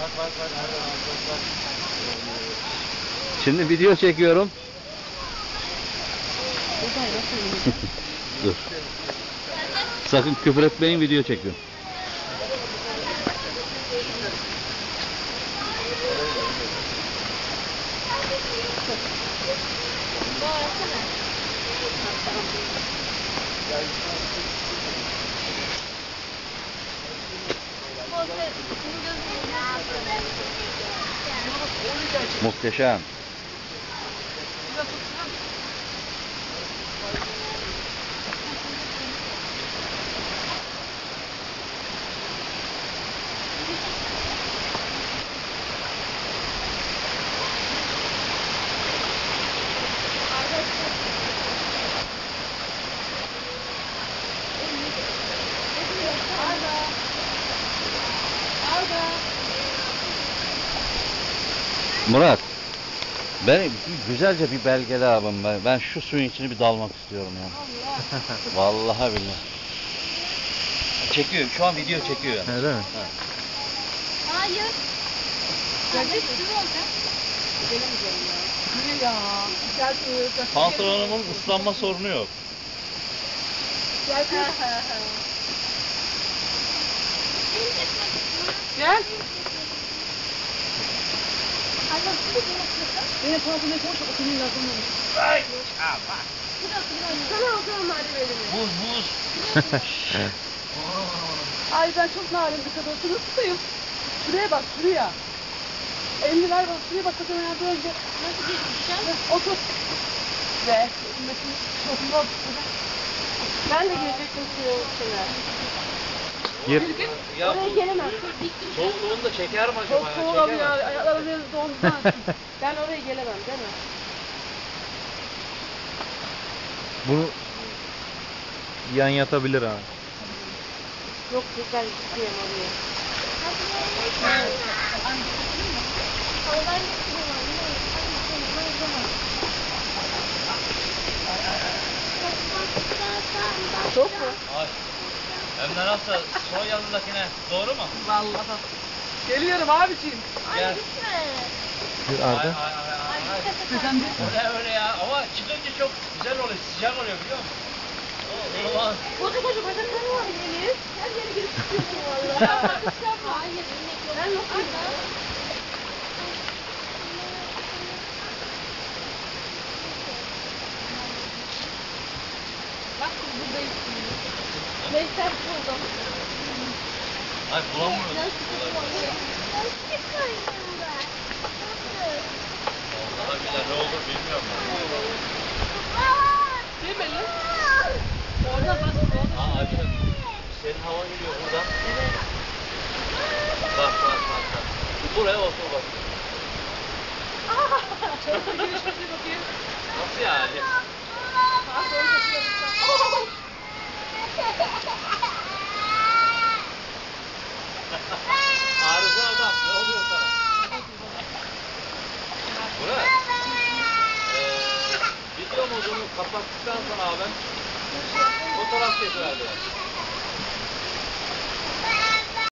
Bak bak bak. Hadi bak bak. Şimdi video çekiyorum. Dur. Sakın küfür etmeyin video çekiyorum. Muhteşem. Murat. Ben güzelce bir belgele abim ben. Ben şu suyun içine bir dalmak istiyorum ya. Vallahi billahi. Çekiyor. Şu an video çekiyor yani. Öyle mi? Hayır. Gelecek sürü olacak. Gelemeyeceğim ya. Niye ya? Güzel sürü. Pantolonumun ıslanma sorunu yok. Gel. Gel. Benim pantolonu koş, oturayım lazım olur. Sana alacağım madem elimi. Buz buz. Ay ben çok narin bir kadın. Şunu tutayım. Şuraya bak, şuraya. Elini ver bana, şuraya bak kadın ya önce. Nasıl geçeceğim? Otur. Ve oturma. Ben de gelecektim sana. Gir. Ya Oraya bu gelemem. soğukluğunu da çeker mi acaba? Çok ya? soğuk mi? ya. Ayaklarım biraz dondu. ben oraya gelemem değil mi? Bunu yan yatabilir ha. Yok tekrar gideyim oraya. Çok mu? Ay. De nasıl? Son yanındakine. Doğru mu? Vallahi. Geliyorum abiciğim. Gel. Bir Ay, ay, Arda. ay, ay, ay. Sen de. Öyle öyle ya. Ama çıkınca çok güzel oluyor. Sıcak oluyor biliyor musun? O zaman Koca koca bacakları var Elif. Her yere girip çıkıyorsun valla. Hayır, ben yokum. Bak buradayız. Mehtap buldum. ay bulamıyoruz. Vallahi billahi ne olur bilmiyorum. Değil mi Elif? Orada bak. Aa Ayşe senin hava geliyor buradan. Bak bak bak. bak. Buraya otur bak. Çok giriş bakayım bakayım. Nasıl yani? Bak orada şurada. Arıza adam ne oluyor sana? Murat. Eee video modunu kapattıktan sonra abi fotoğraf çekiverdiler.